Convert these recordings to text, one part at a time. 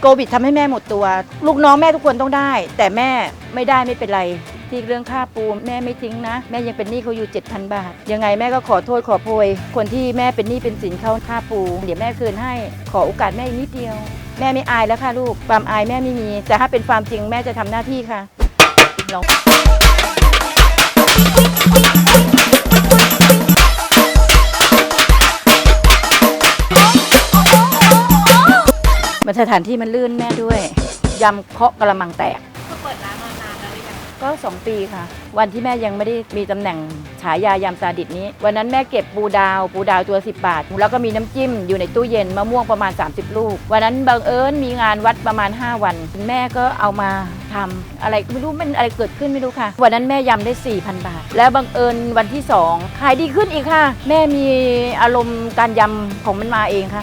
โควิดทำให้แม่หมดตัว ลูกน้องแม่ทุกคนต้องได้ แต่แม่ไม่ได้ไม่เป็นไร ที่เรื่องค่าปูแม่ไม่ทิ้งนะ แม่ยังเป็นหนี้เขาอยู่ 7,000 บาท ยังไงแม่ก็ขอโทษขอโพย คนที่แม่เป็นหนี้เป็นสินเขาค่าปู เดี๋ยวแม่คืนให้ขอโอกาสแม่อีกนิดเดียว แม่ไม่อายแล้วค่ะลูกความอายแม่ไม่มี แต่ถ้าเป็นความจริงแม่จะทำหน้าที่ค่ะลอง สถานที่มันลื่นแม่ด้วยยำเคาะกระมังแตก คือเปิดร้านมานานแล้วหรือยังก็2ปีค่ะ วันที่แม่ยังไม่ได้มีตำแหน่งฉายายำซาดิสนี้ วันนั้นแม่เก็บปูดาวปูดาวตัว10 บาท แล้วก็มีน้ำจิ้มอยู่ในตู้เย็นมะม่วงประมาณ 30 ลูก วันนั้นบังเอิญมีงานวัดประมาณ 5 วันคุณแม่ก็เอามาทำอะไรก็ไม่รู้มันอะไรเกิดขึ้นไม่รู้ค่ะ วันนั้นแม่ยำได้ 4,000 บาท แล้วบังเอิญวันที่ 2 ขายดีขึ้นอีกค่ะ แม่มีอารมณ์การยำของมันมาเองค่ะ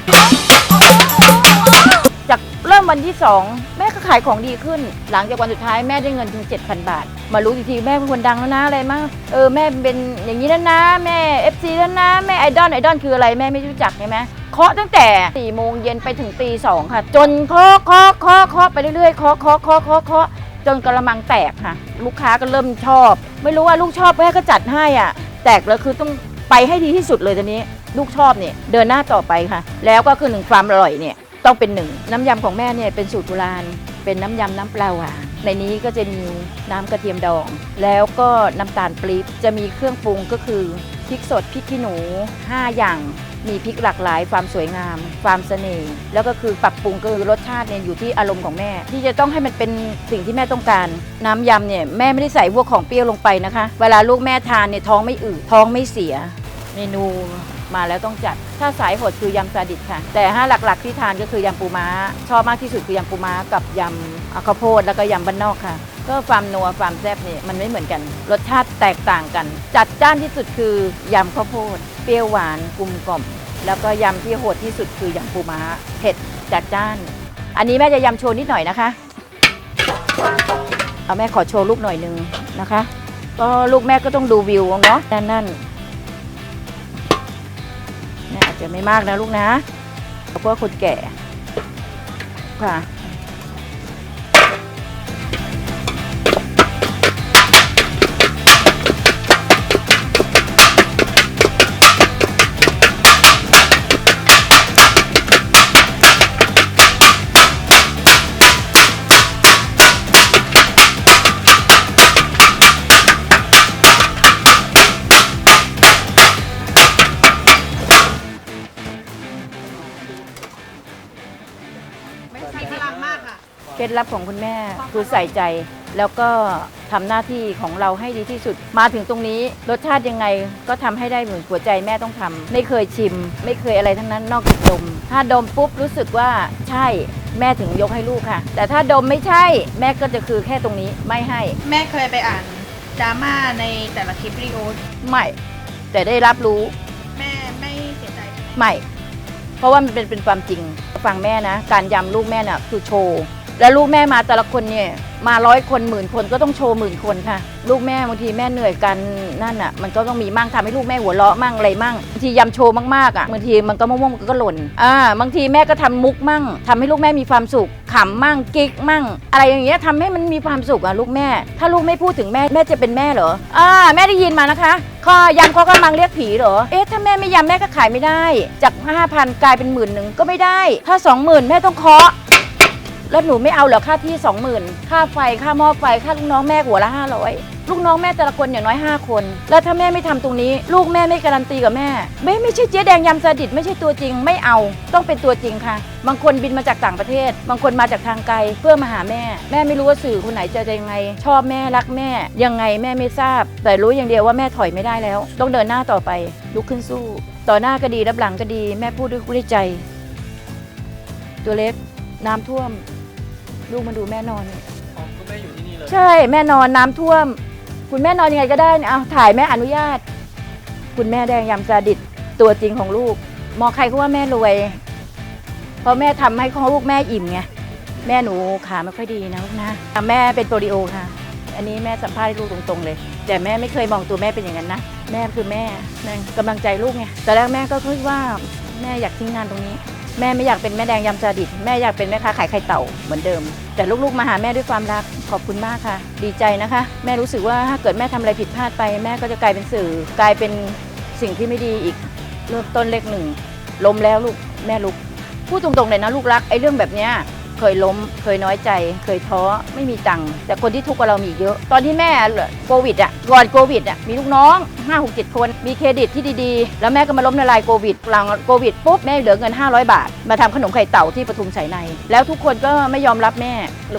จากเริ่มวันที่ 2 แม่ก็ขายของดีขึ้น หลังจากวันสุดท้ายแม่ได้เงินถึง 7,000 บาท มารู้อีทีแม่เป็นคนดังแล้วนะอะไรมากเออแม่เป็นอย่างนี้แล้วนะ แม่ FC แล้วนะ แม่ไอดอลไอดอลคืออะไรแม่ไม่รู้จักใช่ไหมเคาะตั้งแต่4โมงเย็นไปถึงตีสองค่ะ จนเคาะเคาะเคาะเคาะไปเรื่อยๆเคาะเคาะเคาะเคาะเคาะจนกระมังแตกค่ะ ลูกค้าก็เริ่มชอบ ไม่รู้ว่าลูกชอบแม่ก็จัดให้อะ แตกแล้วคือต้องไปให้ดีที่สุดเลยตอนนี้ ลูกชอบเนี่ยเดินหน้าต่อไปค่ะ แล้วก็คือหนึ่งความอร่อยเนี่ย ต้องเป็นหนึ่งน้ำยำของแม่เนี่ยเป็นสูตรโบราณ เป็นน้ำยำน้ำปลาหวานในนี้ก็จะมีน้ำกระเทียมดอง แล้วก็น้ำตาลปี๊บจะมีเครื่องปรุงก็คือพริกสดพริกขี้หนู 5 อย่างมีพริกหลากหลาย ความสวยงาม ความเสน่ห์แล้วก็คือปรับปรุงก็คือรสชาติเนี่ยอยู่ที่อารมณ์ของแม่ ที่จะต้องให้มันเป็นสิ่งที่แม่ต้องการ น้ำยำเนี่ยแม่ไม่ได้ใส่พวกของเปรี้ยวลงไปนะคะ เวลาลูกแม่ทานเนี่ยท้องไม่อืดท้องไม่เสีย เมนูมาแล้วต้องจัด ถ้าสายโหดคือยำซาดิสค่ะ แต่ถ้าหลักๆที่ทานก็คือยำปูม้า ชอบมากที่สุดคือยำปูม้ากับยำอะข้าวโพดแล้วก็ยำบ้านนอกค่ะ ก็ความนัวความแซ่บเนี่ยมันไม่เหมือนกัน รสชาติแตกต่างกัน จัดจ้านที่สุดคือยำข้าวโพด เปรี้ยวหวานกลมกล่อม แล้วก็ยำที่โหดที่สุดคือยำปูม้า เผ็ดจัดจ้าน อันนี้แม่จะยำโชว์นิดหน่อยนะคะ เอาแม่ขอโชว์ลูกหน่อยนึงนะคะ ก็ลูกแม่ก็ต้องดูวิวเนาะนั่นนั่นแม่อา จจะไม่มากนะลูกนะเพราะว่อคนแก่ค่ะ ล็ดลับของคุณแม่คือใส่ใจ แล้วก็ทำหน้าที่ของเราให้ดีที่สุด มาถึงตรงนี้รสชาติยังไงก็ทำให้ได้เหมือนหัวใจแม่ต้องทำไม่เคยชิม ไม่เคยอะไรทั้งนั้นนอกจากดม ถ้าดมปุ๊บรู้สึกว่าใช่แม่ถึงยกให้ลูกค่ะ แต่ถ้าดมไม่ใช่ แม่ก็จะคือแค่ตรงนี้ไม่ให้ แม่เคยไปอ่านดราม่าในแต่ละคลิปวิดีโอไม่แต่ได้รับรู้แม่ไม่เสียใจใช่ไหม ไม่ เพราะว่ามันเป็นเป็นความจริง ฟังแม่นะ การยำลูกแม่น่ะคือโชว์ แล้วลูกแม่มาแต่ละคนเนี่ยมาร้อยคนหมื่นคนก็ต้องโชว์หมื่นคนค่ะ ลูกแม่บางทีแม่เหนื่อยกันนั่นอะ มันก็ต้องมีมั่งทำให้ลูกแม่หัวเราะมั่งอะไรมั่งบางทียำโชว์มากๆอะบางทีมันก็ม่วงๆมันก็หล่นอ่าบางทีแม่ก็ทำมุกมั่งทำให้ลูกแม่มีความสุขขำมั่งกิ๊กมั่ง อะไรอย่างเงี้ยทำให้มันมีความสุขอะลูกแม่ ถ้าลูกไม่พูดถึงแม่แม่จะเป็นแม่เหรออ่าแม่ได้ยินมานะคะข้อยำเขากำลังเรียกผีเหรอเอ๊ะถ้าแม่ไม่ยำแม่ก็ขายไม่ได้ จาก5,000กลายเป็นหมื่นหนึ่งก็ไม่ได้ ถ้า20,000แม่ต้องเคาะ แล้วหนูไม่เอาเหรอค่าที่20,000ค่าไฟค่าหม้อไฟค่าลูกน้องแม่หัวละ500ลูกน้องแม่แต่ละคนอย่างน้อย 5 คน แล้วถ้าแม่ไม่ทำตรงนี้ ลูกแม่ไม่การันตีกับแม่ ไม่ไม่ใช่เจ๊แดงยำซาดิสไม่ใช่ตัวจริงไม่เอาต้องเป็นตัวจริงค่ะ บางคนบินมาจากต่างประเทศ บางคนมาจากทางไกลเพื่อมาหาแม่ แม่ไม่รู้ว่าสื่อคนไหนจะยังไง ชอบแม่รักแม่ ยังไงแม่ไม่ทราบ แต่รู้อย่างเดียวว่าแม่ถอยไม่ได้แล้ว ต้องเดินหน้าต่อไปลุกขึ้นสู้ ต่อหน้าก็ดีรับหลังก็ดี แม่พูดด้วยด้วยใจ ตัวเล็กน้ำท่วม ลูกมาดูแม่นอน อ๋อคุณแม่อยู่ที่นี่เลย ใช่แม่นอนน้ำท่วม คุณแม่นอนยังไงก็ได้นะเอาถ่ายแม่อนุญาต คุณแม่แดงยำซาดิสตัวจริงของลูก มองใครก็ว่าแม่รวย เพราะแม่ทำให้ของลูกแม่อิ่มไงแม่หนูขาไม่ค่อยดีนะลูกนะแม่เป็นโปลิโอค่ะ อันนี้แม่สัมภาษณ์ให้ลูกตรงๆเลย แต่แม่ไม่เคยมองตัวแม่เป็นอย่างนั้นนะแม่คือแม่แม่กำลังใจลูกไงแต่แรกแม่ก็คิดว่า แม่อยากทิ้งงานตรงนี้ แม่ไม่อยากเป็นแม่แดงยำซาดิสแม่อยากเป็นแม่ค้าขายไข่เต่าเหมือนเดิม แต่ลูกๆมาหาแม่ด้วยความรักขอบคุณมากค่ะ ดีใจนะคะ แม่รู้สึกว่าถ้าเกิดแม่ทำอะไรผิดพลาดไป แม่ก็จะกลายเป็นสื่อกลายเป็นสิ่งที่ไม่ดีอีกเริ่มต้นเลขหนึ่งล้มแล้วลูกแม่ลุกพูดตรงๆเลยนะลูกรักไอ้เรื่องแบบเนี้ย เคยล้ม เคยน้อยใจ เคยท้อไม่มีตังค์แต่คนที่ทุกข์กว่าเรามีเยอะ ตอนที่แม่โควิดอะก่อนโควิดอะมีลูกน้อง 5 6 7 คน มีเครดิตที่ดีๆ แล้วแม่ก็มาล้มละลายโควิดหลังโควิดปุ๊บแม่เหลือเงิน 500 บาท มาทำขนมไข่เต่าที่ปทุมสายใน แล้วทุกคนก็ไม่ยอมรับแม่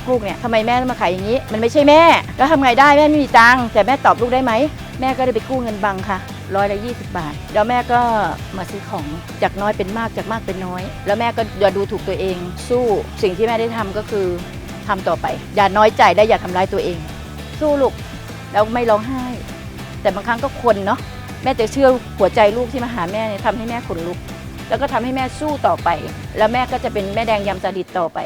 ลูกเนี่ยทำไมแม่ต้องมาขายอย่างนี้ มันไม่ใช่แม่ แล้วทำไงได้แม่ไม่มีตังค์แต่แม่ตอบลูกได้ไหมแม่ก็ได้ไปกู้เงินบังค่ะ ร้อยละยี่สิบบาท แล้วแม่ก็มาซื้อของจากน้อยเป็นมากจากมากเป็นน้อย แล้วแม่ก็อย่าดูถูกตัวเอง สู้สิ่งที่แม่ได้ทำก็คือทำต่อไป อย่าน้อยใจได้อย่าทำร้ายตัวเอง สู้ลูกแล้วไม่ร้องไห้ แต่บางครั้งก็คนเนาะแม่จะเชื่อหัวใจลูกที่มาหาแม่เนี่ยทำให้แม่ขนลุก แล้วก็ทำให้แม่สู้ต่อไป แล้วแม่ก็จะเป็นแม่แดงยำจาดิตต่อไป